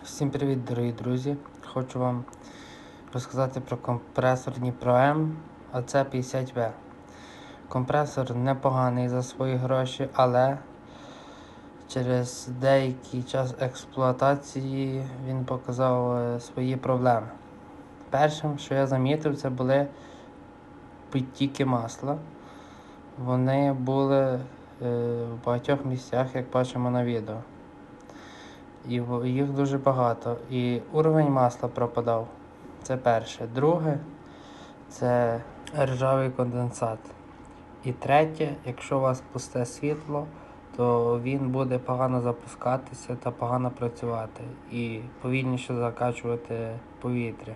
Всім привіт, дорогі друзі! Хочу вам розказати про компресор Дніпро М АЦ50В. Компресор непоганий за свої гроші, але через деякий час експлуатації він показав е, свої проблеми. Першим, що я замітив, це були підтіки масла. Вони були е, в багатьох місцях, як бачимо на відео. І їх дуже багато. І уровень масла пропадав. Це перше. Друге це ржавий конденсат. І третє, якщо у вас пусте світло, то він буде погано запускатися та погано працювати і повільніше закачувати повітря.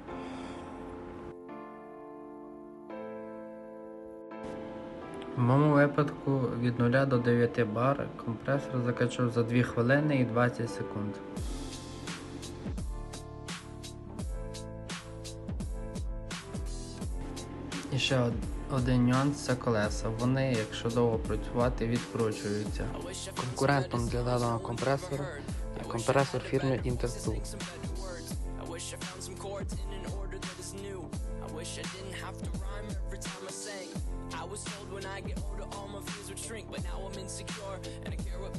В моєму випадку від 0 до 9 бар компресор закачав за 2 хвилини і 20 секунд. І ще один нюанс це колеса. Вони, якщо довго працювати, відкручуються. Конкурентом для даного компресора є компресор фірми Intertool. I wish I found some chords in an order that is new. I wish I didn't have to rhyme I was told when I get older all my fears would shrink, but now I'm insecure and I care what.